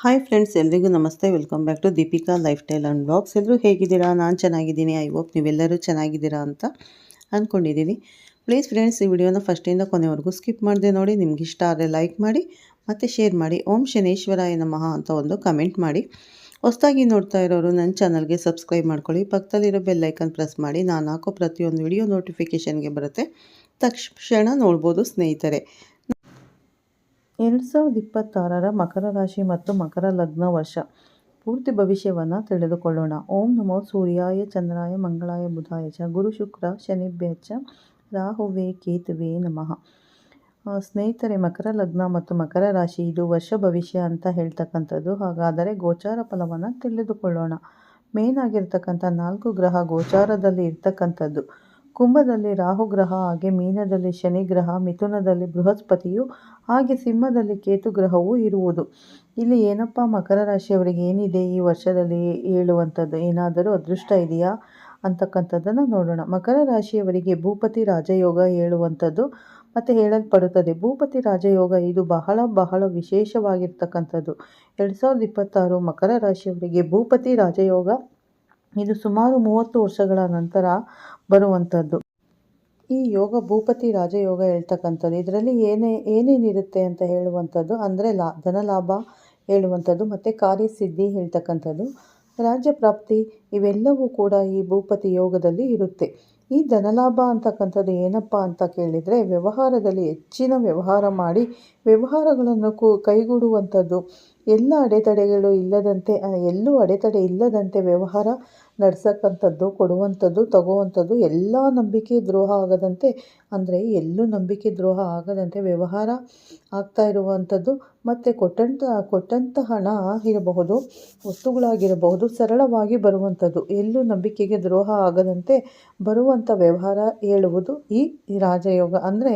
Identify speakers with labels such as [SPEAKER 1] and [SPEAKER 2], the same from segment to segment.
[SPEAKER 1] Hi friends ಎಲ್ರಿಗೂ ನಮಸ್ತೆ. Welcome back to Deepika lifestyle and blogs ಎಲ್ಲರೂ ಹೇಗಿದ್ದೀರಾ? ನಾನು ಚೆನ್ನಾಗಿದ್ದೀನಿ. ಐ ಹೋಪ್ ನೀವೆಲ್ಲರೂ ಚೆನ್ನಾಗಿದ್ದೀರಾ ಅಂತ ಅಂದ್ಕೊಂಡಿದ್ದೀನಿ ಪ್ಲೀಸ್ ಫ್ರೆಂಡ್ಸ್ ಈ ವಿಡಿಯೋನ ಫಸ್ಟಿಂದ ಕೊನೆವರೆಗೂ ಸ್ಕಿಪ್ ಮಾಡಿದೆ ನೋಡಿ. ನಿಮ್ಗೆ ಇಷ್ಟ ಆದರೆ ಲೈಕ್ ಮಾಡಿ, ಮತ್ತು ಶೇರ್ ಮಾಡಿ. ಓಂ ಶನೇಶ್ವರಾಯ ನಮಃ ಅಂತ ಒಂದು ಕಮೆಂಟ್ ಮಾಡಿ. ಹೊಸದಾಗಿ ನೋಡ್ತಾ ಇರೋರು ನನ್ನ ಚಾನಲ್ಗೆ ಸಬ್ಸ್ಕ್ರೈಬ್ ಮಾಡ್ಕೊಳ್ಳಿ. ಪಕ್ಕದಲ್ಲಿರೋ ಬೆಲ್ ಐಕನ್ ಪ್ರೆಸ್ ಮಾಡಿ. ನಾನು ಹಾಕೋ ಪ್ರತಿಯೊಂದು ವಿಡಿಯೋ ನೋಟಿಫಿಕೇಷನ್ಗೆ ಬರುತ್ತೆ. ತಕ್ಷಣ ನೋಡ್ಬೋದು ಸ್ನೇಹಿತರೆ. ಎರಡು ಸಾವಿರದ ಇಪ್ಪತ್ತಾರರ ಮಕರ ರಾಶಿ ಮತ್ತು ಮಕರ ಲಗ್ನ ವರ್ಷ. ಪೂರ್ತಿ ಭವಿಷ್ಯವನ್ನು ತಿಳಿದುಕೊಳ್ಳೋಣ. ಓಂ ನಮೋ ಸೂರ್ಯಾಯ, ಚಂದ್ರಾಯ, ಮಂಗಳಾಯ, ಬುಧಾಯ ಚ, ಗುರು ಶುಕ್ರ, ಶನಿಭ್ಯ ಚ, ರಾಹುವೇ, ಕೇತುವೆ ನಮಃ. ಸ್ನೇಹಿತರೆ, ಮಕರ ಲಗ್ನ ಮತ್ತು ಮಕರ ರಾಶಿ ಇದು ವರ್ಷ ಭವಿಷ್ಯ ಅಂತ ಹೇಳ್ತಕ್ಕಂಥದ್ದು. ಹಾಗಾದರೆ ಗೋಚಾರ ಫಲವನ್ನು ತಿಳಿದುಕೊಳ್ಳೋಣ. ಮೇನ್ ಆಗಿರ್ತಕ್ಕಂಥ ನಾಲ್ಕು ಗ್ರಹ ಗೋಚಾರದಲ್ಲಿ ಇರ್ತಕ್ಕಂಥದ್ದು. ಕುಂಭದಲ್ಲಿ ರಾಹು ಗ್ರಹ ಹಾಗೆ ಮೀನದಲ್ಲಿ ಶನಿ ಗ್ರಹ ಮಿಥುನದಲ್ಲಿ ಬೃಹಸ್ಪತಿಯು ಹಾಗೆ ಸಿಂಹದಲ್ಲಿ ಕೇತು ಗ್ರಹವೂ ಇರುವುದು. ಇಲ್ಲಿ ಏನಪ್ಪ, ಮಕರ ರಾಶಿಯವರಿಗೆ ಏನಿದೆ? ಈ ವರ್ಷದಲ್ಲಿ ಹೇಳುವಂಥದ್ದು ಏನಾದರೂ ಅದೃಷ್ಟ ಇದೆಯಾ ಅಂತಕ್ಕಂಥದ್ದನ್ನು ನೋಡೋಣ. ಮಕರ ರಾಶಿಯವರಿಗೆ ಭೂಪತಿ ರಾಜಯೋಗ ಹೇಳುವಂಥದ್ದು ಮತ್ತು ಹೇಳಲ್ಪಡುತ್ತದೆ. ಭೂಪತಿ ರಾಜಯೋಗ ಇದು ಬಹಳ ಬಹಳ ವಿಶೇಷವಾಗಿರ್ತಕ್ಕಂಥದ್ದು. ಎರಡು ಸಾವಿರದ ಇಪ್ಪತ್ತಾರು ಮಕರ ರಾಶಿಯವರಿಗೆ ಭೂಪತಿ ರಾಜಯೋಗ ಇದು ಸುಮಾರು ಮೂವತ್ತು ವರ್ಷಗಳ ನಂತರ ಬರುವಂಥದ್ದು. ಈ ಯೋಗ ಭೂಪತಿ ರಾಜಯೋಗ ಹೇಳ್ತಕ್ಕಂಥದ್ದು. ಇದರಲ್ಲಿ ಏನೇ, ಏನೇನಿರುತ್ತೆ ಅಂತ ಹೇಳುವಂಥದ್ದು ಅಂದರೆ ಲಾ, ಧನಲಾಭ ಹೇಳುವಂಥದ್ದು ಮತ್ತು ಕಾರ್ಯಸಿದ್ಧಿ ಹೇಳ್ತಕ್ಕಂಥದ್ದು. ರಾಜ್ಯ ಪ್ರಾಪ್ತಿ ಇವೆಲ್ಲವೂ ಕೂಡ ಈ ಭೂಪತಿ ಯೋಗದಲ್ಲಿ ಇರುತ್ತೆ. ಈ ಧನಲಾಭ ಅಂತಕ್ಕಂಥದ್ದು ಏನಪ್ಪ ಅಂತ ಕೇಳಿದರೆ ವ್ಯವಹಾರದಲ್ಲಿ ಹೆಚ್ಚಿನ ವ್ಯವಹಾರ ಮಾಡಿ ವ್ಯವಹಾರಗಳನ್ನು ಕು, ಕೈಗೂಡುವಂಥದ್ದು. ಎಲ್ಲ ಅಡೆತಡೆಗಳು ಇಲ್ಲದಂತೆ, ಎಲ್ಲೂ ಅಡೆತಡೆ ಇಲ್ಲದಂತೆ ವ್ಯವಹಾರ ನಡ್ಸಕ್ಕಂಥದ್ದು ಕೊಡುವಂಥದ್ದು ತಗೋವಂಥದ್ದು ಎಲ್ಲ ನಂಬಿಕೆ ದ್ರೋಹ ಆಗದಂತೆ ಅಂದರೆ ಎಲ್ಲೂ ನಂಬಿಕೆ ದ್ರೋಹ ಆಗದಂತೆ ವ್ಯವಹಾರ ಆಗ್ತಾ ಇರುವಂಥದ್ದು. ಮತ್ತು ಕೊಟ್ಟಂಥ ಕೊಟ್ಟಂಥ ಹಣ ಇರಬಹುದು ವಸ್ತುಗಳಾಗಿರಬಹುದು, ಸರಳವಾಗಿ ಬರುವಂಥದ್ದು. ಎಲ್ಲೂ ನಂಬಿಕೆಗೆ ದ್ರೋಹ ಆಗದಂತೆ ಬರುವಂಥ ವ್ಯವಹಾರ ಹೇಳುವುದು ಈ ರಾಜಯೋಗ. ಅಂದರೆ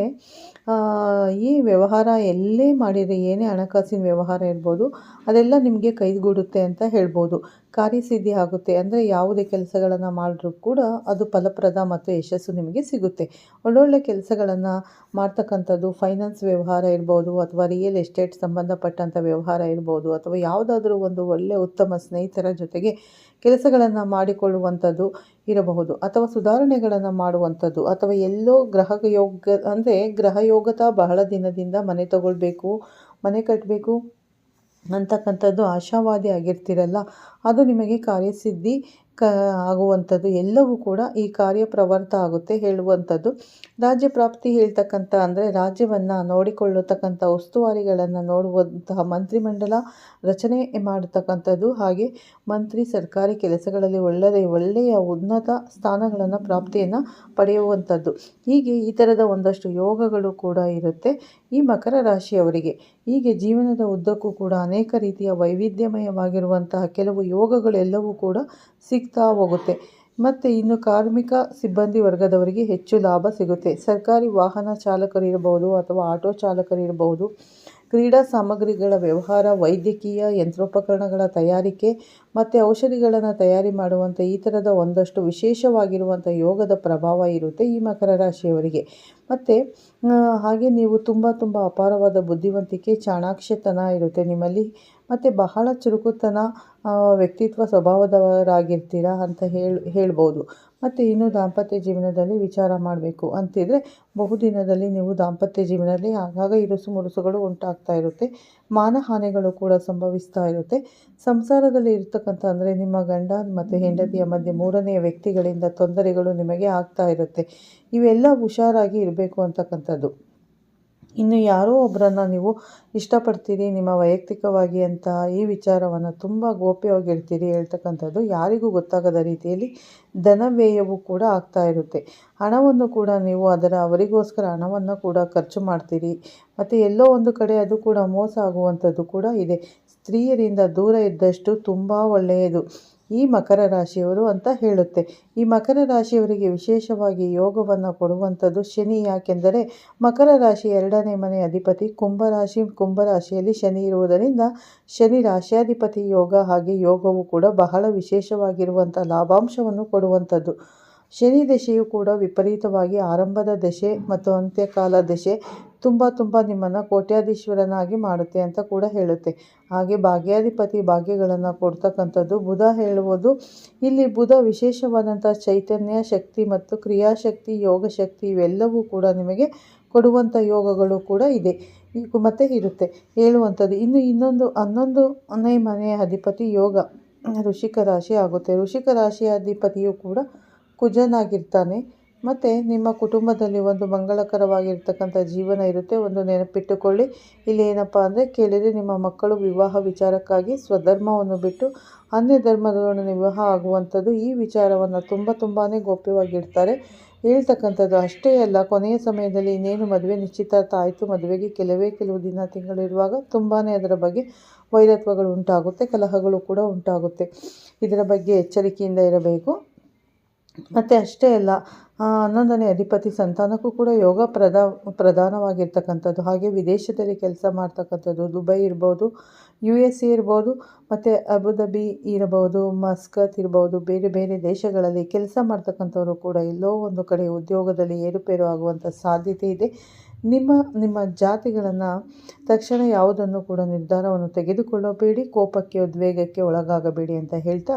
[SPEAKER 1] ಈ ವ್ಯವಹಾರ ಎಲ್ಲೇ ಮಾಡಿದರೆ ಏನೇ ಹಣಕಾಸಿನ ವ್ಯವಹಾರ ಇರ್ಬೋದು, ಅದೆಲ್ಲ ನಿಮಗೆ ಕೈಗೂಡುತ್ತೆ ಅಂತ ಹೇಳ್ಬೋದು. ಕಾರ್ಯಸಿದ್ಧಿ ಆಗುತ್ತೆ. ಅಂದರೆ ಯಾವುದೇ ಕೆಲಸಗಳನ್ನು ಮಾಡಿದ್ರೂ ಕೂಡ ಅದು ಫಲಪ್ರದ ಮತ್ತು ಯಶಸ್ಸು ನಿಮಗೆ ಸಿಗುತ್ತೆ. ಒಳ್ಳೊಳ್ಳೆ ಕೆಲಸಗಳನ್ನು ಮಾಡ್ತಕ್ಕಂಥದ್ದು ಫೈನಾನ್ಸ್ ವ್ಯವಹಾರ ಇರ್ಬೋದು ಅಥವಾ ರಿಯಲ್ ಎಸ್ಟೇಟ್ ಸಂಬಂಧಪಟ್ಟಂಥ ವ್ಯವಹಾರ ಇರ್ಬೋದು ಅಥವಾ ಯಾವುದಾದ್ರೂ ಒಂದು ಒಳ್ಳೆಯ ಉತ್ತಮ ಸ್ನೇಹಿತರ ಜೊತೆಗೆ ಕೆಲಸಗಳನ್ನು ಮಾಡಿಕೊಳ್ಳುವಂಥದ್ದು ಇರಬಹುದು ಅಥವಾ ಸುಧಾರಣೆಗಳನ್ನು ಮಾಡುವಂಥದ್ದು ಅಥವಾ ಎಲ್ಲೋ ಗ್ರಹ ಯೋಗ, ಅಂದರೆ ಗ್ರಹ ಯೋಗತ ಬಹಳ ದಿನದಿಂದ ಮನೆ ತಗೊಳ್ಬೇಕು, ಮನೆ ಕಟ್ಟಬೇಕು ಅಂತಕ್ಕಂಥದ್ದು ಆಶಾವಾದಿ ಆಗಿರ್ತಿರಲ್ಲ, ಅದು ನಿಮಗೆ ಕಾರ್ಯಸಿದ್ಧಿ ಕ ಆಗುವಂಥದ್ದು ಎಲ್ಲವೂ ಕೂಡ ಈ ಕಾರ್ಯ ಪ್ರವರ್ತ ಆಗುತ್ತೆ ಹೇಳುವಂಥದ್ದು. ರಾಜ್ಯ ಪ್ರಾಪ್ತಿ ಹೇಳ್ತಕ್ಕಂಥ ಅಂದರೆ ರಾಜ್ಯವನ್ನು ನೋಡಿಕೊಳ್ಳತಕ್ಕಂಥ ಉಸ್ತುವಾರಿಗಳನ್ನು ನೋಡುವಂತಹ ಮಂತ್ರಿಮಂಡಲ ರಚನೆ ಮಾಡತಕ್ಕಂಥದ್ದು. ಹಾಗೆ ಮಂತ್ರಿ ಸರ್ಕಾರಿ ಕೆಲಸಗಳಲ್ಲಿ ಒಳ್ಳೆಯ ಒಳ್ಳೆಯ ಉನ್ನತ ಸ್ಥಾನಗಳನ್ನು ಪ್ರಾಪ್ತಿಯನ್ನು ಪಡೆಯುವಂಥದ್ದು. ಹೀಗೆ ಈ ಥರದ ಒಂದಷ್ಟು ಯೋಗಗಳು ಕೂಡ ಇರುತ್ತೆ ಈ ಮಕರ ರಾಶಿಯವರಿಗೆ. ಹೀಗೆ ಜೀವನದ ಉದ್ದಕ್ಕೂ ಕೂಡ ಅನೇಕ ರೀತಿಯ ವೈವಿಧ್ಯಮಯವಾಗಿರುವಂತಹ ಕೆಲವು ಯೋಗಗಳೆಲ್ಲವೂ ಕೂಡ ಸಿಗ್ತಾ ಹೋಗುತ್ತೆ. ಮತ್ತು ಇನ್ನು ಕಾರ್ಮಿಕ ಸಿಬ್ಬಂದಿ ವರ್ಗದವರಿಗೆ ಹೆಚ್ಚು ಲಾಭ ಸಿಗುತ್ತೆ. ಸರ್ಕಾರಿ ವಾಹನ ಚಾಲಕರಿರಬಹುದು ಅಥವಾ ಆಟೋ ಚಾಲಕರಿರಬಹುದು ಕ್ರೀಡಾ ಸಾಮಗ್ರಿಗಳ ವ್ಯವಹಾರ, ವೈದ್ಯಕೀಯ ಯಂತ್ರೋಪಕರಣಗಳ ತಯಾರಿಕೆ ಮತ್ತು ಔಷಧಿಗಳನ್ನು ತಯಾರಿ ಮಾಡುವಂಥ ಈ ಥರದ ಒಂದಷ್ಟು ವಿಶೇಷವಾಗಿರುವಂಥ ಯೋಗದ ಪ್ರಭಾವ ಇರುತ್ತೆ ಈ ಮಕರ ರಾಶಿಯವರಿಗೆ. ಮತ್ತು ಹಾಗೆ ನೀವು ತುಂಬ ತುಂಬ ಅಪಾರವಾದ ಬುದ್ಧಿವಂತಿಕೆ, ಚಾಣಾಕ್ಷತನ ಇರುತ್ತೆ ನಿಮ್ಮಲ್ಲಿ. ಮತ್ತು ಬಹಳ ಚುರುಕುತನ ವ್ಯಕ್ತಿತ್ವ ಸ್ವಭಾವದವರಾಗಿರ್ತೀರಾ ಅಂತ ಹೇಳಿ, ಹೇಳ್ಬೋದು. ಮತ್ತು ಇನ್ನು ದಾಂಪತ್ಯ ಜೀವನದಲ್ಲಿ ವಿಚಾರ ಮಾಡಬೇಕು ಅಂತಿದ್ರೆ, ಬಹುದಿನದಲ್ಲಿ ನೀವು ದಾಂಪತ್ಯ ಜೀವನದಲ್ಲಿ ಆಗಾಗ ಇರುಸು ಮುರುಸುಗಳು ಉಂಟಾಗ್ತಾ ಇರುತ್ತೆ. ಮಾನಹಾನಿಗಳು ಕೂಡ ಸಂಭವಿಸ್ತಾ ಇರುತ್ತೆ. ಸಂಸಾರದಲ್ಲಿ ಇರ್ತಕ್ಕಂಥ ಅಂದರೆ ನಿಮ್ಮ ಗಂಡ ಮತ್ತು ಹೆಂಡತಿಯ ಮಧ್ಯೆ ಮೂರನೆಯ ವ್ಯಕ್ತಿಗಳಿಂದ ತೊಂದರೆಗಳು ನಿಮಗೆ ಆಗ್ತಾ ಇರುತ್ತೆ. ಇವೆಲ್ಲ ಹುಷಾರಾಗಿ ಇರಬೇಕು ಅಂತಕ್ಕಂಥದ್ದು. ಇನ್ನು ಯಾರೋ ಒಬ್ಬರನ್ನು ನೀವು ಇಷ್ಟಪಡ್ತೀರಿ ನಿಮ್ಮ ವೈಯಕ್ತಿಕವಾಗಿ ಅಂತ ಈ ವಿಚಾರವನ್ನು ತುಂಬ ಗೋಪ್ಯವಾಗಿರ್ತೀರಿ ಹೇಳ್ತಕ್ಕಂಥದ್ದು ಯಾರಿಗೂ ಗೊತ್ತಾಗದ ರೀತಿಯಲ್ಲಿ ಧನ ಕೂಡ ಆಗ್ತಾ ಇರುತ್ತೆ. ಹಣವನ್ನು ಕೂಡ ನೀವು ಅದರ ಅವರಿಗೋಸ್ಕರ ಹಣವನ್ನು ಕೂಡ ಖರ್ಚು ಮಾಡ್ತೀರಿ. ಮತ್ತು ಎಲ್ಲೋ ಒಂದು ಕಡೆ ಅದು ಕೂಡ ಮೋಸ ಆಗುವಂಥದ್ದು ಕೂಡ ಇದೆ. ಸ್ತ್ರೀಯರಿಂದ ದೂರ ಇದ್ದಷ್ಟು ತುಂಬ ಒಳ್ಳೆಯದು. ಈ ಮಕರ ರಾಶಿಯವರು ಅಂತ ಹೇಳುತ್ತೆ. ಈ ಮಕರ ರಾಶಿಯವರಿಗೆ ವಿಶೇಷವಾಗಿ ಯೋಗವನ್ನು ಕೊಡುವಂಥದ್ದು ಶನಿ. ಯಾಕೆಂದರೆ ಮಕರ ರಾಶಿ ಎರಡನೇ ಮನೆ ಅಧಿಪತಿ ಕುಂಭರಾಶಿ ಕುಂಭರಾಶಿಯಲ್ಲಿ ಶನಿ ಇರುವುದರಿಂದ ಶನಿ ರಾಶ್ಯಾಧಿಪತಿ ಯೋಗ ಹಾಗೆ ಯೋಗವು ಕೂಡ ಬಹಳ ವಿಶೇಷವಾಗಿರುವಂಥ ಲಾಭಾಂಶವನ್ನು ಕೊಡುವಂಥದ್ದು. ಶನಿ ದಶೆಯು ಕೂಡ ವಿಪರೀತವಾಗಿ ಆರಂಭದ ದಶೆ ಮತ್ತು ಅಂತ್ಯಕಾಲ ದಶೆ ತುಂಬ ತುಂಬ ನಿಮ್ಮನ್ನು ಕೋಟ್ಯಾಧೀಶ್ವರನಾಗಿ ಮಾಡುತ್ತೆ ಅಂತ ಕೂಡ ಹೇಳುತ್ತೆ. ಹಾಗೆ ಭಾಗ್ಯಾಧಿಪತಿ ಭಾಗ್ಯಗಳನ್ನು ಕೊಡ್ತಕ್ಕಂಥದ್ದು ಬುಧ ಹೇಳುವುದು. ಇಲ್ಲಿ ಬುಧ ವಿಶೇಷವಾದಂಥ ಚೈತನ್ಯ ಶಕ್ತಿ ಮತ್ತು ಕ್ರಿಯಾಶಕ್ತಿ, ಯೋಗ ಶಕ್ತಿ ಇವೆಲ್ಲವೂ ಕೂಡ ನಿಮಗೆ ಕೊಡುವಂಥ ಯೋಗಗಳು ಕೂಡ ಇದೆ. ಮತ್ತೆ ಇರುತ್ತೆ. ಹೇಳುವಂಥದ್ದು ಇನ್ನು ಇನ್ನೊಂದು ಹನ್ನೊಂದನೇ ಮನೆಯ ಅಧಿಪತಿ ಯೋಗ ಋಷಿಕ ರಾಶಿ ಆಗುತ್ತೆ. ಋಷಿಕ ರಾಶಿಯ ಅಧಿಪತಿಯು ಕೂಡ ಕುಜನಾಗಿರ್ತಾನೆ. ಮತ್ತು ನಿಮ್ಮ ಕುಟುಂಬದಲ್ಲಿ ಒಂದು ಮಂಗಳಕರವಾಗಿರ್ತಕ್ಕಂಥ ಜೀವನ ಇರುತ್ತೆ, ಒಂದು ನೆನಪಿಟ್ಟುಕೊಳ್ಳಿ. ಇಲ್ಲಿ ಏನಪ್ಪ ಅಂದರೆ ಕೇಳಿದರೆ ನಿಮ್ಮ ಮಕ್ಕಳು ವಿವಾಹ ವಿಚಾರಕ್ಕಾಗಿ ಸ್ವಧರ್ಮವನ್ನು ಬಿಟ್ಟು ಅನ್ಯ ಧರ್ಮದೊಡನೆ ವಿವಾಹ ಆಗುವಂಥದ್ದು ಈ ವಿಚಾರವನ್ನು ತುಂಬ ತುಂಬಾ ಗೋಪ್ಯವಾಗಿಡ್ತಾರೆ. ಹೇಳ್ತಕ್ಕಂಥದ್ದು ಅಷ್ಟೇ ಅಲ್ಲ, ಕೊನೆಯ ಸಮಯದಲ್ಲಿ ಇನ್ನೇನು ಮದುವೆ ನಿಶ್ಚಿತಾರ್ಥ ಆಯಿತು. ಮದುವೆಗೆ ಕೆಲವೇ ಕೆಲವು ದಿನ ತಿಂಗಳಿರುವಾಗ ತುಂಬಾ ಅದರ ಬಗ್ಗೆ ವೈರತ್ವಗಳು ಉಂಟಾಗುತ್ತೆ, ಕಲಹಗಳು ಕೂಡ ಉಂಟಾಗುತ್ತೆ. ಇದರ ಬಗ್ಗೆ ಎಚ್ಚರಿಕೆಯಿಂದ ಇರಬೇಕು. ಮತ್ತು ಅಷ್ಟೇ ಅಲ್ಲ ಹನ್ನೊಂದನೇ ಅಧಿಪತಿ ಸಂತಾನಕ್ಕೂ ಕೂಡ ಯೋಗ ಪ್ರಧಾ ಪ್ರಧಾನವಾಗಿರ್ತಕ್ಕಂಥದ್ದು. ಹಾಗೆ ವಿದೇಶದಲ್ಲಿ ಕೆಲಸ ಮಾಡ್ತಕ್ಕಂಥದ್ದು, ದುಬೈ ಇರ್ಬೋದು, ಯು ಎಸ್ ಎ ಇರ್ಬೋದು, ಮತ್ತು ಅಬುಧಾಬಿ ಇರಬಹುದು ಮಸ್ಕತ್ ಇರ್ಬೋದು, ಬೇರೆ ಬೇರೆ ದೇಶಗಳಲ್ಲಿ ಕೆಲಸ ಮಾಡ್ತಕ್ಕಂಥವರು ಕೂಡ ಎಲ್ಲೋ ಒಂದು ಕಡೆ ಉದ್ಯೋಗದಲ್ಲಿ ಏರುಪೇರು ಆಗುವಂಥ ಸಾಧ್ಯತೆ ಇದೆ. ನಿಮ್ಮ ನಿಮ್ಮ ಜಾತಿಗಳನ್ನು ತಕ್ಷಣ ಯಾವುದನ್ನು ಕೂಡ ನಿರ್ಧಾರವನ್ನು ತೆಗೆದುಕೊಳ್ಳಬೇಡಿ ಕೋಪಕ್ಕೆ, ಉದ್ವೇಗಕ್ಕೆ ಒಳಗಾಗಬೇಡಿ ಅಂತ ಹೇಳ್ತಾ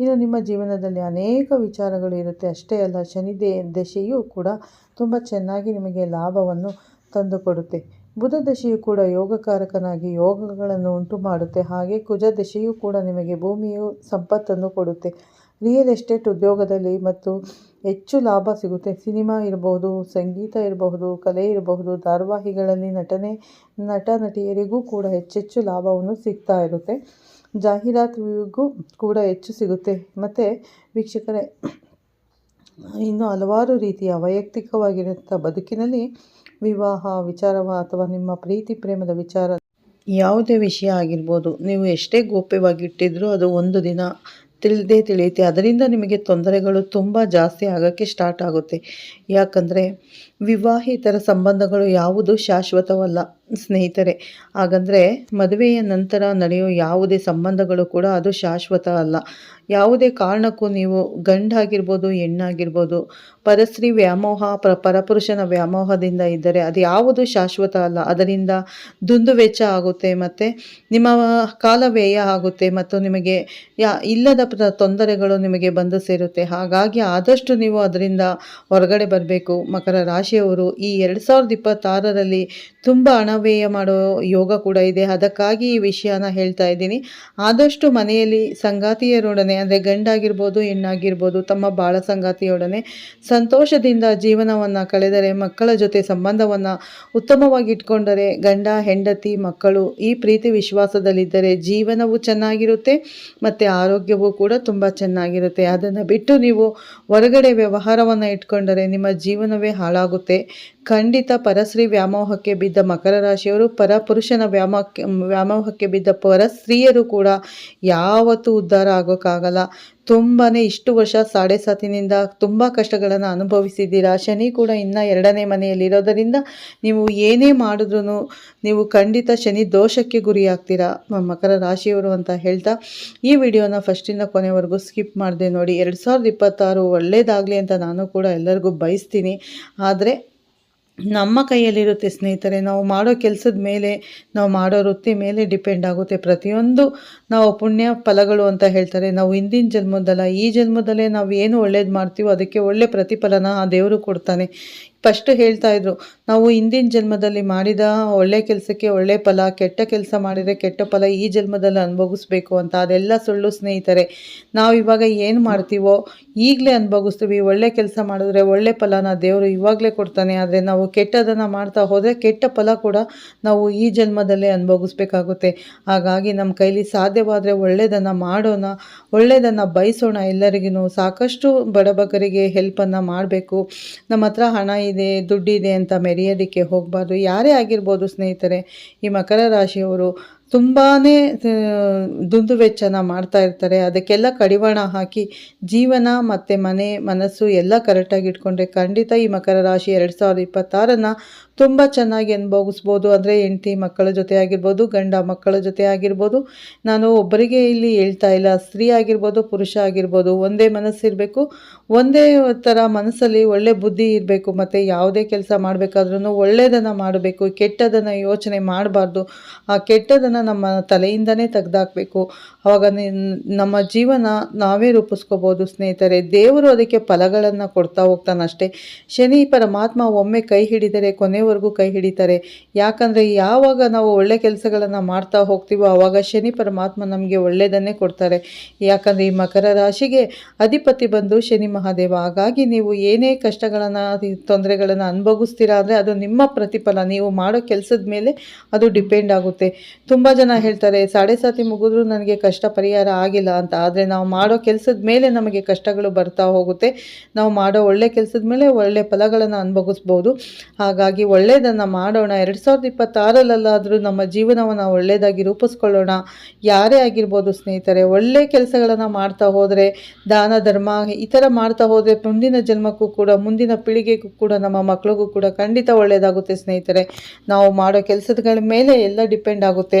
[SPEAKER 1] ಇನ್ನು ನಿಮ್ಮ ಜೀವನದಲ್ಲಿ ಅನೇಕ ವಿಚಾರಗಳು ಇರುತ್ತೆ. ಅಷ್ಟೇ ಅಲ್ಲ, ಶನಿ ದಶೆಯೂ ಕೂಡ ತುಂಬ ಚೆನ್ನಾಗಿ ನಿಮಗೆ ಲಾಭವನ್ನು ತಂದುಕೊಡುತ್ತೆ. ಬುಧ ದಶೆಯು ಕೂಡ ಯೋಗಕಾರಕನಾಗಿ ಯೋಗಗಳನ್ನು ಉಂಟು ಮಾಡುತ್ತೆ. ಹಾಗೆ ಕುಜ ದಶೆಯೂ ಕೂಡ ನಿಮಗೆ ಭೂಮಿಯು ಸಂಪತ್ತನ್ನು ಕೊಡುತ್ತೆ. ರಿಯಲ್ ಎಸ್ಟೇಟ್ ಉದ್ಯೋಗದಲ್ಲಿ ಮತ್ತು ಹೆಚ್ಚು ಲಾಭ ಸಿಗುತ್ತೆ. ಸಿನಿಮಾ ಇರಬಹುದು ಸಂಗೀತ ಇರಬಹುದು ಕಲೆ ಇರಬಹುದು ಧಾರಾವಾಹಿಗಳಲ್ಲಿ ನಟನೆ, ನಟ ನಟಿಯರಿಗೂ ಕೂಡ ಹೆಚ್ಚೆಚ್ಚು ಲಾಭವನ್ನು ಸಿಗ್ತಾ ಇರುತ್ತೆ. ಜಾಹೀರಾತಿಗೂ ಕೂಡ ಹೆಚ್ಚು ಸಿಗುತ್ತೆ. ಮತ್ತು ವೀಕ್ಷಕರೇ, ಇನ್ನು ಹಲವಾರು ರೀತಿಯ ವೈಯಕ್ತಿಕವಾಗಿರುವಂಥ ಬದುಕಿನಲ್ಲಿ ವಿವಾಹ, ವಿಚಾರವ ಅಥವಾ ನಿಮ್ಮ ಪ್ರೀತಿ, ಪ್ರೇಮದ ವಿಚಾರ ಯಾವುದೇ ವಿಷಯ ಆಗಿರ್ಬೋದು, ನೀವು ಎಷ್ಟೇ ಗೋಪ್ಯವಾಗಿಟ್ಟಿದ್ರೂ ಅದು ಒಂದು ದಿನ ತಿಳಿದೇ ತಿಳಿಯುತ್ತೆ. ಅದರಿಂದ ನಿಮಗೆ ತೊಂದರೆಗಳು ತುಂಬ ಜಾಸ್ತಿ ಆಗೋಕ್ಕೆ ಸ್ಟಾರ್ಟ್ ಆಗುತ್ತೆ. ಯಾಕಂದರೆ ವಿವಾಹಿತರ ಸಂಬಂಧಗಳು ಯಾವುದು ಶಾಶ್ವತವಲ್ಲ, ಸ್ನೇಹಿತರೆ. ಹಾಗಂದರೆ ಮದುವೆಯ ನಂತರ ನಡೆಯೋ ಯಾವುದೇ ಸಂಬಂಧಗಳು ಕೂಡ ಅದು ಶಾಶ್ವತ ಅಲ್ಲ. ಯಾವುದೇ ಕಾರಣಕ್ಕೂ ನೀವು ಗಂಡಾಗಿರ್ಬೋದು, ಹೆಣ್ಣಾಗಿರ್ಬೋದು, ಪರಸ್ತ್ರೀ ವ್ಯಾಮೋಹ, ಪ್ರ, ಪರಪುರುಷನ ವ್ಯಾಮೋಹದಿಂದ ಇದ್ದರೆ ಅದು ಯಾವುದು ಶಾಶ್ವತ ಅಲ್ಲ. ಅದರಿಂದ ದುಂದು ವೆಚ್ಚ ಆಗುತ್ತೆ ಮತ್ತು ನಿಮ್ಮ ಕಾಲ ವ್ಯಯ ಆಗುತ್ತೆ ಮತ್ತು ನಿಮಗೆ ಯಾ, ಇಲ್ಲದ ತೊಂದರೆಗಳು ನಿಮಗೆ ಬಂದು ಸೇರುತ್ತೆ. ಹಾಗಾಗಿ ಆದಷ್ಟು ನೀವು ಅದರಿಂದ ಹೊರಗಡೆ ಬರಬೇಕು. ಮಕರ ರಾಶಿಯವರು ಈ ಎರಡು ಸಾವಿರದ ಇಪ್ಪತ್ತಾರರಲ್ಲಿ ತುಂಬ ಅಣವ್ಯಯ ಮಾಡೋ ಯೋಗ ಕೂಡ ಇದೆ. ಅದಕ್ಕಾಗಿ ಈ ವಿಷಯನ ಹೇಳ್ತಾ ಇದ್ದೀನಿ. ಆದಷ್ಟು ಮನೆಯಲ್ಲಿ ಸಂಗಾತಿಯರೊಡನೆ, ಅಂದರೆ ಗಂಡಾಗಿರ್ಬೋದು, ಹೆಣ್ಣಾಗಿರ್ಬೋದು, ತಮ್ಮ ಬಾಳ ಸಂಗಾತಿಯೊಡನೆ ಸಂತೋಷದಿಂದ ಜೀವನವನ್ನು ಕಳೆದರೆ, ಮಕ್ಕಳ ಜೊತೆ ಸಂಬಂಧವನ್ನು ಉತ್ತಮವಾಗಿ ಇಟ್ಕೊಂಡರೆ, ಗಂಡ, ಹೆಂಡತಿ, ಮಕ್ಕಳು ಈ ಪ್ರೀತಿ ವಿಶ್ವಾಸದಲ್ಲಿದ್ದರೆ ಜೀವನವು ಚೆನ್ನಾಗಿರುತ್ತೆ, ಮತ್ತು ಆರೋಗ್ಯವೂ ಕೂಡ ತುಂಬ ಚೆನ್ನಾಗಿರುತ್ತೆ. ಅದನ್ನು ಬಿಟ್ಟು ನೀವು ಹೊರಗಡೆ ವ್ಯವಹಾರವನ್ನು ಇಟ್ಕೊಂಡರೆ ನಿಮ್ಮ ಜೀವನವೇ ಹಾಳಾಗುತ್ತೆ. ಖಂಡಿತ ಪರಸ್ತ್ರೀ ವ್ಯಾಮೋಹಕ್ಕೆ ಬಿದ್ದ ಮಕರ ರಾಶಿಯವರು, ಪರ ಪುರುಷನ ವ್ಯಾಮೋಹಕ್ಕೆ ವ್ಯಾಮೋಹಕ್ಕೆ ಬಿದ್ದ ಪರ ಸ್ತ್ರೀಯರು ಕೂಡ ಯಾವತ್ತೂ ಉದ್ಧಾರ ಆಗೋಕ್ಕಾಗಲ್ಲ. ತುಂಬಾ ಇಷ್ಟು ವರ್ಷ ಸಾಡೆ ಸಾತಿನಿಂದ ತುಂಬ ಕಷ್ಟಗಳನ್ನು ಅನುಭವಿಸಿದ್ದೀರಾ? ಶನಿ ಕೂಡ ಇನ್ನು ಎರಡನೇ ಮನೆಯಲ್ಲಿರೋದರಿಂದ ನೀವು ಏನೇ ಮಾಡಿದ್ರೂ ನೀವು ಖಂಡಿತ ಶನಿ ದೋಷಕ್ಕೆ ಗುರಿ ಆಗ್ತೀರಾ ಮಕರ ರಾಶಿಯವರು ಅಂತ ಹೇಳ್ತಾ ಈ ವಿಡಿಯೋನ ಫಸ್ಟಿಂದ ಕೊನೆವರೆಗೂ ಸ್ಕಿಪ್ ಮಾಡಿದೆ ನೋಡಿ. ಎರಡು ಸಾವಿರದ ಇಪ್ಪತ್ತಾರು ಅಂತ ನಾನು ಕೂಡ ಎಲ್ಲರಿಗೂ ಬಯಸ್ತೀನಿ. ಆದರೆ ನಮ್ಮ ಕೈಯಲ್ಲಿರುತ್ತೆ ಸ್ನೇಹಿತರೆ, ನಾವು ಮಾಡೋ ಕೆಲಸದ ಮೇಲೆ, ನಾವು ಮಾಡೋ ವೃತ್ತಿ ಮೇಲೆ ಡಿಪೆಂಡ್ ಆಗುತ್ತೆ. ಪ್ರತಿಯೊಂದು ನಾವು ಪುಣ್ಯ ಫಲಗಳು ಅಂತ ಹೇಳ್ತಾರೆ. ನಾವು ಹಿಂದಿನ ಜನ್ಮದಲ್ಲ, ಈ ಜನ್ಮದಲ್ಲೇ ನಾವು ಏನು ಒಳ್ಳೇದು ಮಾಡ್ತೀವೋ ಅದಕ್ಕೆ ಒಳ್ಳೆ ಪ್ರತಿಫಲನ ಆ ದೇವರು ಕೊಡ್ತಾನೆ. ಫಸ್ಟ್ ಹೇಳ್ತಾ ಇದ್ರು, ನಾವು ಹಿಂದಿನ ಜನ್ಮದಲ್ಲಿ ಮಾಡಿದ ಒಳ್ಳೆ ಕೆಲಸಕ್ಕೆ ಒಳ್ಳೆ ಫಲ, ಕೆಟ್ಟ ಕೆಲಸ ಮಾಡಿದರೆ ಕೆಟ್ಟ ಫಲ ಈ ಜನ್ಮದಲ್ಲಿ ಅನುಭವಿಸ್ಬೇಕು ಅಂತ, ಅದೆಲ್ಲ ಸುಳ್ಳು ಸ್ನೇಹಿತರೆ. ನಾವು ಇವಾಗ ಏನು ಮಾಡ್ತೀವೋ ಈಗಲೇ ಅನುಭವಿಸ್ತೀವಿ. ಒಳ್ಳೆ ಕೆಲಸ ಮಾಡಿದ್ರೆ ಒಳ್ಳೆ ಫಲನ ದೇವರು ಇವಾಗಲೇ ಕೊಡ್ತಾನೆ. ಆದರೆ ನಾವು ಕೆಟ್ಟದನ್ನು ಮಾಡ್ತಾ ಹೋದರೆ ಕೆಟ್ಟ ಫಲ ಕೂಡ ನಾವು ಈ ಜನ್ಮದಲ್ಲೇ ಅನುಭವಿಸ್ಬೇಕಾಗುತ್ತೆ. ಹಾಗಾಗಿ ನಮ್ಮ ಕೈಲಿ ಸಾಧ್ಯವಾದರೆ ಒಳ್ಳೆಯದನ್ನು ಮಾಡೋಣ ಒಳ್ಳೆಯದನ್ನು ಬಯಸೋಣ ಎಲ್ಲರಿಗೂ ಸಾಕಷ್ಟು ಬಡಬಗರಿಗೆ ಹೆಲ್ಪನ್ನು ಮಾಡಬೇಕು. ನಮ್ಮ ಹತ್ರ ಹಣ ಇದೆ ದುಡ್ಡಿದೆ ಅಂತ ಮೆರೆಯೋದಕ್ಕೆ ಹೋಗಬಾರ್ದು. ಯಾರೇ ಆಗಿರ್ಬೋದು ಸ್ನೇಹಿತರೆ ಈ ಮಕರ ರಾಶಿಯವರು ತುಂಬಾ ದುಂದು ವೆಚ್ಚನ ಮಾಡ್ತಾ ಇರ್ತಾರೆ. ಅದಕ್ಕೆಲ್ಲ ಕಡಿವಾಣ ಹಾಕಿ ಜೀವನ ಮತ್ತು ಮನೆ, ಮನಸ್ಸು ಎಲ್ಲ ಕರೆಕ್ಟಾಗಿ ಇಟ್ಕೊಂಡ್ರೆ ಖಂಡಿತ ಈ ಮಕರ ರಾಶಿ ಎರಡು ಸಾವಿರದ ಇಪ್ಪತ್ತಾರನ್ನು ತುಂಬ ಚೆನ್ನಾಗಿ ಅನುಭವಿಸ್ಬೋದು. ಅಂದರೆ ಹೆಂಡತಿ ಮಕ್ಕಳ ಜೊತೆ ಆಗಿರ್ಬೋದು, ಗಂಡ ಮಕ್ಕಳ ಜೊತೆ ಆಗಿರ್ಬೋದು. ನಾನು ಒಬ್ಬರಿಗೆ ಇಲ್ಲಿ ಹೇಳ್ತಾ ಇಲ್ಲ. ಸ್ತ್ರೀ ಆಗಿರ್ಬೋದು, ಪುರುಷ ಆಗಿರ್ಬೋದು. ಒಂದೇ ಮನಸ್ಸಿರಬೇಕು ಒಂದೇ ಥರ ಮನಸ್ಸಲ್ಲಿ ಒಳ್ಳೆ ಬುದ್ಧಿ ಇರಬೇಕು. ಮತ್ತು ಯಾವುದೇ ಕೆಲಸ ಮಾಡಬೇಕಾದ್ರೂ ಒಳ್ಳೆಯದನ್ನು ಮಾಡಬೇಕು. ಕೆಟ್ಟದನ್ನು ಯೋಚನೆ ಮಾಡಬಾರ್ದು. ಆ ಕೆಟ್ಟದನ್ನು ನಮ್ಮ ತಲೆಯಿಂದನೇ ತೆಗೆದಾಕಬೇಕು. ಅವಾಗ ನಮ್ಮ ಜೀವನ ನಾವೇ ರೂಪಿಸ್ಕೋಬೋದು ಸ್ನೇಹಿತರೆ. ದೇವರು ಅದಕ್ಕೆ ಫಲಗಳನ್ನು ಕೊಡ್ತಾ ಹೋಗ್ತಾನಷ್ಟೇ ಶನಿ ಪರಮಾತ್ಮ ಒಮ್ಮೆ ಕೈ ಹಿಡಿದರೆ ಕೊನೆವರೆಗೂ ಕೈ ಹಿಡಿತಾರೆ. ಯಾಕಂದರೆ ಯಾವಾಗ ನಾವು ಒಳ್ಳೆ ಕೆಲಸಗಳನ್ನು ಮಾಡ್ತಾ ಹೋಗ್ತೀವೋ ಆವಾಗ ಶನಿ ಪರಮಾತ್ಮ ನಮಗೆ ಒಳ್ಳೆಯದನ್ನೇ ಕೊಡ್ತಾರೆ. ಯಾಕಂದರೆ ಈ ಮಕರ ರಾಶಿಗೆ ಅಧಿಪತಿ ಬಂದು ಶನಿ ಮಹಾದೇವ. ಹಾಗಾಗಿ ನೀವು ಏನೇ ಕಷ್ಟಗಳನ್ನು, ತೊಂದರೆಗಳನ್ನು ಅನುಭವಿಸ್ತೀರಾ ಅಂದರೆ ಅದು ನಿಮ್ಮ ಪ್ರತಿಫಲ. ನೀವು ಮಾಡೋ ಕೆಲಸದ ಮೇಲೆ ಅದು ಡಿಪೆಂಡ್ ಆಗುತ್ತೆ. ತುಂಬ ಜನ ಹೇಳ್ತಾರೆ, ಸಾಡೆ ಸಾತಿ ಮುಗಿದ್ರು ನನಗೆ ಕಷ್ಟ ಪರಿಹಾರ ಆಗಿಲ್ಲ ಅಂತ. ಆದರೆ ನಾವು ಮಾಡೋ ಕೆಲಸದ ಮೇಲೆ ನಮಗೆ ಕಷ್ಟಗಳು ಬರ್ತಾ ಹೋಗುತ್ತೆ. ನಾವು ಮಾಡೋ ಒಳ್ಳೆ ಕೆಲಸದ ಮೇಲೆ ಒಳ್ಳೆ ಫಲಗಳನ್ನು ಅನುಭವಿಸ್ಬೋದು. ಹಾಗಾಗಿ ಒಳ್ಳೆಯದನ್ನು ಮಾಡೋಣ. ಎರಡು ಸಾವಿರದ ಇಪ್ಪತ್ತಾರಲ್ಲಾದರೂ ನಮ್ಮ ಜೀವನವನ್ನು ಒಳ್ಳೆಯದಾಗಿ ರೂಪಿಸ್ಕೊಳ್ಳೋಣ. ಯಾರೇ ಆಗಿರ್ಬೋದು ಸ್ನೇಹಿತರೆ, ಒಳ್ಳೆ ಕೆಲಸಗಳನ್ನು ಮಾಡ್ತಾ ಹೋದರೆ, ದಾನ, ಧರ್ಮ ಈ ಥರ ಮಾಡ್ತಾ ಹೋದರೆ ಮುಂದಿನ ಜನ್ಮಕ್ಕೂ ಕೂಡ, ಮುಂದಿನ ಪೀಳಿಗೆಗೂ ಕೂಡ, ನಮ್ಮ ಮಕ್ಕಳಿಗೂ ಕೂಡ ಖಂಡಿತ ಒಳ್ಳೆಯದಾಗುತ್ತೆ ಸ್ನೇಹಿತರೆ. ನಾವು ಮಾಡೋ ಕೆಲಸಗಳ ಮೇಲೆ ಎಲ್ಲ ಡಿಪೆಂಡ್ ಆಗುತ್ತೆ.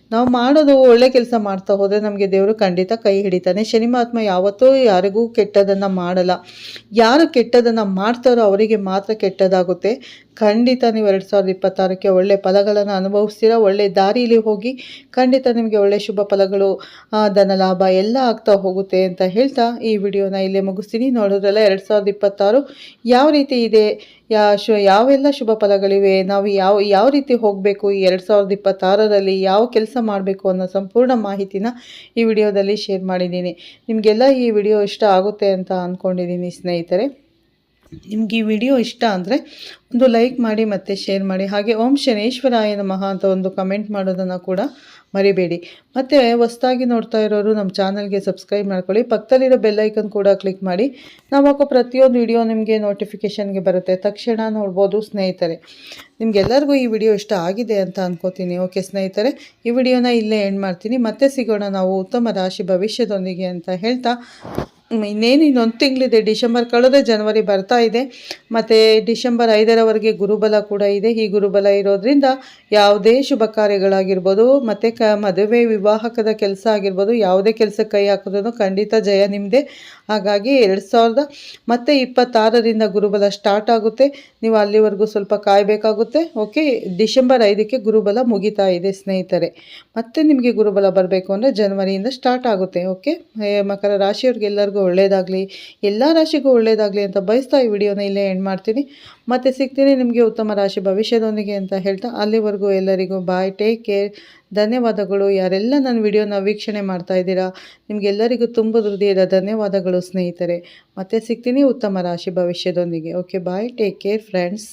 [SPEAKER 1] ನಾವು ಮಾಡೋದು ಒಳ್ಳೆ ಕೆಲಸ ಮಾಡ್ತಾ ಹೋದರೆ ನಮಗೆ ದೇವರು ಖಂಡಿತ ಕೈ ಹಿಡಿತಾನೆ. ಶನಿ ಮಹಾತ್ಮ ಯಾವತ್ತೂ ಯಾರಿಗೂ ಕೆಟ್ಟದನ್ನು ಮಾಡಲ್ಲ. ಯಾರು ಕೆಟ್ಟದನ್ನು ಮಾಡ್ತಾರೋ ಅವರಿಗೆ ಮಾತ್ರ ಕೆಟ್ಟದಾಗುತ್ತೆ. ಖಂಡಿತ ನೀವು ಎರಡು ಸಾವಿರದ ಇಪ್ಪತ್ತಾರಕ್ಕೆ ಒಳ್ಳೆ ಫಲಗಳನ್ನು ಅನುಭವಿಸ್ತೀರ, ಒಳ್ಳೆ ದಾರಿಯಲ್ಲಿ ಹೋಗಿ ಖಂಡಿತ ನಿಮಗೆ ಒಳ್ಳೆ ಶುಭ ಫಲಗಳು ಧನ ಲಾಭ ಎಲ್ಲ ಆಗ್ತಾ ಹೋಗುತ್ತೆ ಅಂತ ಹೇಳ್ತಾ ಈ ವಿಡಿಯೋನ ಇಲ್ಲೇ ಮುಗಿಸ್ತೀನಿ. ನೋಡೋದ್ರಲ್ಲ ಎರಡು ಸಾವಿರದ ಇಪ್ಪತ್ತಾರು ಯಾವ ರೀತಿ ಇದೆ, ಯಾ, ಶು, ಯಾವೆಲ್ಲ ಶುಭ ಫಲಗಳಿವೆ, ನಾವು ಯಾವ ಯಾವ ರೀತಿ ಹೋಗಬೇಕು ಈ ಎರಡು ಸಾವಿರದ ಇಪ್ಪತ್ತಾರರಲ್ಲಿ, ಯಾವ ಕೆಲಸ ಮಾಡಬೇಕು ಅನ್ನೋ ಸಂಪೂರ್ಣ ಮಾಹಿತಿನ ಈ ವಿಡಿಯೋದಲ್ಲಿ ಶೇರ್ ಮಾಡಿದ್ದೀನಿ. ನಿಮಗೆಲ್ಲ ಈ ವಿಡಿಯೋ ಇಷ್ಟ ಆಗುತ್ತೆ ಅಂತ ಅಂದ್ಕೊಂಡಿದ್ದೀನಿ ಸ್ನೇಹಿತರೆ. ನಿಮ್ಗೆ ಈ ವಿಡಿಯೋ ಇಷ್ಟ ಅಂದರೆ ಒಂದು ಲೈಕ್ ಮಾಡಿ ಮತ್ತು ಶೇರ್ ಮಾಡಿ. ಹಾಗೆ ಓಂ ಶನೇಶ್ವರಾಯ ನಮಃ ಅಂತ ಒಂದು ಕಮೆಂಟ್ ಮಾಡೋದನ್ನು ಕೂಡ ಮರಿಬೇಡಿ. ಮತ್ತು ಹೊಸ್ದಾಗಿ ನೋಡ್ತಾ ಇರೋರು ನಮ್ಮ ಚಾನಲ್ಗೆ ಸಬ್ಸ್ಕ್ರೈಬ್ ಮಾಡ್ಕೊಳ್ಳಿ. ಪಕ್ಕದಲ್ಲಿರೋ ಬೆಲ್ಲೈಕನ್ ಕೂಡ ಕ್ಲಿಕ್ ಮಾಡಿ. ನಾವು ಹಾಕೋ ಪ್ರತಿಯೊಂದು ವಿಡಿಯೋ ನಿಮಗೆ ನೋಟಿಫಿಕೇಷನ್ಗೆ ಬರುತ್ತೆ. ತಕ್ಷಣ ನೋಡ್ಬೋದು ಸ್ನೇಹಿತರೆ. ನಿಮಗೆಲ್ಲರಿಗೂ ಈ ವಿಡಿಯೋ ಇಷ್ಟ ಆಗಿದೆ ಅಂತ ಅನ್ಕೋತೀನಿ. ಓಕೆ ಸ್ನೇಹಿತರೆ, ಈ ವಿಡಿಯೋನ ಇಲ್ಲೇ ಎಂಡ್ ಮಾಡ್ತೀನಿ. ಮತ್ತೆ ಸಿಗೋಣ ನಾವು ಉತ್ತಮ ರಾಶಿ ಭವಿಷ್ಯದೊಂದಿಗೆ ಅಂತ ಹೇಳ್ತಾ ಇನ್ನೇನು ಇನ್ನೊಂದು ತಿಂಗಳಿದೆ. ಡಿಸೆಂಬರ್ ಕಳೆದ ಜನವರಿ ಬರ್ತಾ ಇದೆ. ಮತ್ತು ಡಿಸೆಂಬರ್ ಐದರವರೆಗೆ ಗುರುಬಲ ಕೂಡ ಇದೆ. ಈ ಗುರುಬಲ ಇರೋದ್ರಿಂದ ಯಾವುದೇ ಶುಭ ಕಾರ್ಯಗಳಾಗಿರ್ಬೋದು, ಮತ್ತು ಕ, ಮದುವೆ ವಿವಾಹಕದ ಕೆಲಸ ಆಗಿರ್ಬೋದು, ಯಾವುದೇ ಕೆಲಸಕ್ಕೆ ಕೈ ಹಾಕೋದ್ರೂ ಖಂಡಿತ ಜಯ ನಿಮ್ಮದೇ ಹಾಗಾಗಿ ಎರಡು ಸಾವಿರದ ಮತ್ತು ಇಪ್ಪತ್ತಾರರಿಂದ ಗುರುಬಲ ಸ್ಟಾರ್ಟ್ ಆಗುತ್ತೆ. ನೀವು ಅಲ್ಲಿವರೆಗೂ ಸ್ವಲ್ಪ ಕಾಯಬೇಕಾಗುತ್ತೆ. ಓಕೆ, ಡಿಸೆಂಬರ್ ಐದಕ್ಕೆ ಗುರುಬಲ ಮುಗಿತಾ ಇದೆ ಸ್ನೇಹಿತರೆ. ಮತ್ತು ನಿಮಗೆ ಗುರುಬಲ ಬರಬೇಕು ಅಂದರೆ ಜನವರಿಯಿಂದ ಸ್ಟಾರ್ಟ್ ಆಗುತ್ತೆ. ಓಕೆ ಮಕರ ರಾಶಿಯವ್ರಿಗೆಲ್ಲರಿಗೂ ಒಳ್ಳೆಯದಾಗಲಿ ಎಲ್ಲ ರಾಶಿಗೂ ಒಳ್ಳೆಯದಾಗಲಿ ಅಂತ ಬಯಸ್ತಾ ಈ ವಿಡಿಯೋನ ಇಲ್ಲೇ ಎಂಡ್ ಮಾಡ್ತೀನಿ. ಮತ್ತೆ ಸಿಗ್ತೀನಿ ನಿಮಗೆ ಉತ್ತಮ ರಾಶಿ ಭವಿಷ್ಯದೊಂದಿಗೆ ಅಂತ ಹೇಳ್ತಾ ಅಲ್ಲಿವರೆಗೂ ಎಲ್ಲರಿಗೂ ಬಾಯ್ ಟೇಕ್ ಕೇರ್ ಧನ್ಯವಾದಗಳು. ಯಾರೆಲ್ಲ ನನ್ನ ವಿಡಿಯೋನ ವೀಕ್ಷಣೆ ಮಾಡ್ತಾ ಇದ್ದೀರಾ, ನಿಮಗೆಲ್ಲರಿಗೂ ತುಂಬ ಹೃದಯದ ಧನ್ಯವಾದಗಳು ಸ್ನೇಹಿತರೆ. ಮತ್ತೆ ಸಿಗ್ತೀನಿ ಉತ್ತಮ ರಾಶಿ ಭವಿಷ್ಯದೊಂದಿಗೆ. Okay bye take care friends